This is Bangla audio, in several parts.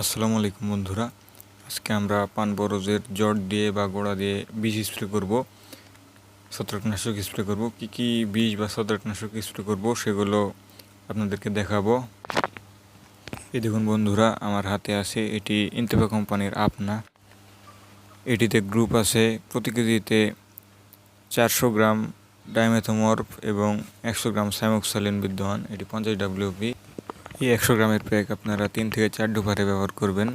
আসসালামু আলাইকুম বন্ধুরা। আজকে আমরা পান বরজের জট দিয়ে বা গোড়া দিয়ে বীজ স্প্রে করব। ছত্রাকনাশক স্প্রে করব। কি কি বীজ বা ছত্রাকনাশক স্প্রে করব সেগুলো আপনাদেরকে দেখাবো। এই দেখুন বন্ধুরা, আমার হাতে আছে এটি ইন্তেফা কোম্পানির আপনা। এটিতে গ্রুপ আছে, প্রতি কেজিতে চারশো গ্রাম ডাইমেথোমর্ফ এবং একশো গ্রাম সাইমোক্সালিন বিদ্যমান। এটি পঞ্চাশ ডাব্লিউপি এই একশো গ্রামের প্যাক আপনারা তিন থেকে চার ডুবারে ব্যবহার করবেন।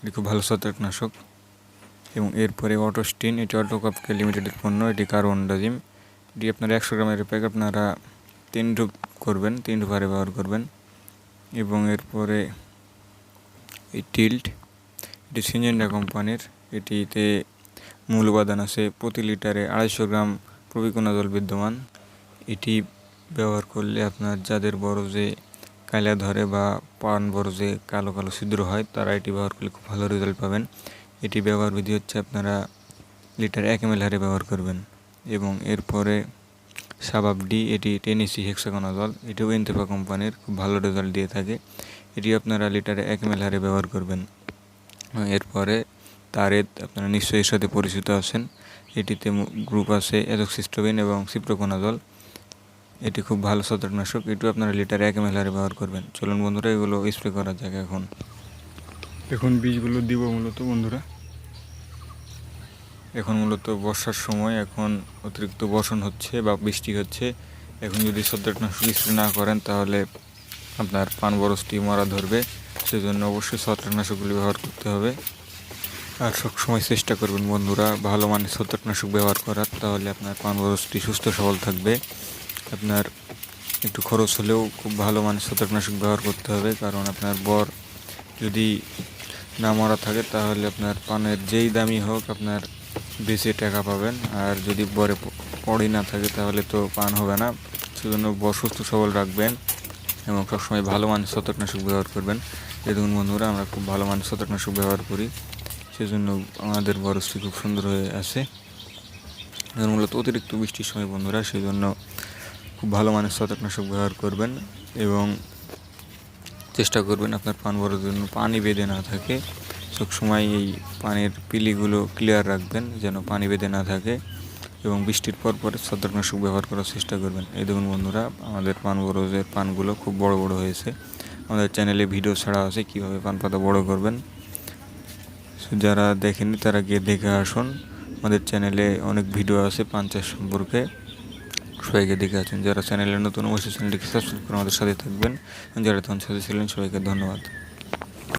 এটি খুব ভালো ছত্রাকনাশক। এবং এরপরে অটোস্টিন এটি অটোকাপকে লিমিটেডের পণ্য, এটি কার্বন ডাজিম এটি আপনারা একশো গ্রামের প্যাক আপনারা তিন ডুব করবেন, তিন ডুবারে ব্যবহার করবেন। এবং এরপরে এই টিল্ট, এটি সিনজেন্ডা কোম্পানির। এটিতে মূল উপাদান আছে প্রতি লিটারে আড়াইশো গ্রাম প্রবিকোনাজল বিদ্যমান। এটি ব্যবহার করলে আপনার যাদের বড় যে কালা ধরে বা পান যে কালো কালো ছিদ্র হয়, তারা এটি ব্যবহার করলে খুব ভালো রেজাল্ট পাবেন। এটি ব্যবহার বিধি হচ্ছে আপনারা লিটার এক এম হারে ব্যবহার করবেন এবং এরপরে সাবাব ডি, এটি টেনিসি হেক্সাগোনাজল এটিও ইন্তেফা কোম্পানির খুব ভালো রেজাল্ট দিয়ে থাকে। এটি আপনারা লিটারে এক এম হারে ব্যবহার করবেন। এরপরে তারেদ আপনারা নিশ্চয়ই এর সাথে পরিচিত আছেন। এটিতে গ্রুপ আছে অ্যাজক্সিস্টোবিন এবং সিপ্রোকোনাজল এটি খুব ভালো ছত্রাকনাশক এটিও আপনারা লিটার এক এম হারে ব্যবহার করবেন। চলুন বন্ধুরা এগুলো স্প্রে করা যাক এখন। এখন বীজগুলো দিব মূলত বন্ধুরা। এখন মূলত বর্ষার সময় এখন অতিরিক্ত বর্ষণ হচ্ছে বা বৃষ্টি হচ্ছে। এখন যদি ছত্রাকনাশক স্প্রে না করেন তাহলে আপনার পান বরসটি মারা ধরবে। সেজন্য অবশ্যই ছত্রাকনাশকগুলি ব্যবহার করতে হবে। আর সবসময় চেষ্টা করবেন বন্ধুরা ভালো মানের ছত্রাকনাশক ব্যবহার করার। তাহলে আপনার পান বরসটি সুস্থ সবল থাকবে। আপনার একটু খরচ হলেও খুব ভালো মানের ছত্রাকনাশক ব্যবহার করতে হবে, কারণ আপনার বর যদি না মরা থাকে তাহলে আপনার পানের যেই দামি হোক আপনার বেশি টাকা পাবেন, আর যদি বরে পড়ি না থাকে তাহলে তো পান হবে না। সেজন্য বর সুস্থ সবল রাখবেন এবং সবসময় ভালো মানের ছত্রাকনাশক ব্যবহার করবেন। এই দেখুন বন্ধুরা, আমরা খুব ভালো মানের ছত্রাকনাশক ব্যবহার করি, সেজন্য আমাদের বরসটি খুব সুন্দর হয়ে আছে। মূলত অতিরিক্ত বৃষ্টির সময় বন্ধুরা সেই জন্য খুব ভালো মানের ছত্রাকনাশক ব্যবহার করবেন এবং চেষ্টা করবেন আপনার পান ভরার জন্য পানি বেঁধে না থাকে। সবসময় এই পানির পিলিগুলো ক্লিয়ার রাখবেন যেন পানি বেঁধে না থাকে এবং বৃষ্টির পর পরে ছত্রাকনাশক ব্যবহার করার চেষ্টা করবেন। এই দেখুন বন্ধুরা, আমাদের পান বরজের পানগুলো খুব বড় বড় হয়েছে। আমাদের চ্যানেলে ভিডিও ছাড়া আছে কীভাবে পান পাতা বড় করবেন। যারা দেখেনি তারা গিয়ে দেখে আসুন। আমাদের চ্যানেলে অনেক ভিডিও আছে পান চাষ সম্পর্কে। সবাইকে দেখে আছেন যারা চ্যানেলে নতুন, অবশ্যই চ্যানেলটিকে সাবস্ক্রাইব করে আমাদের সাথে থাকবেন। যারা তখন সাথে ছিলেন, সবাইকে ধন্যবাদ।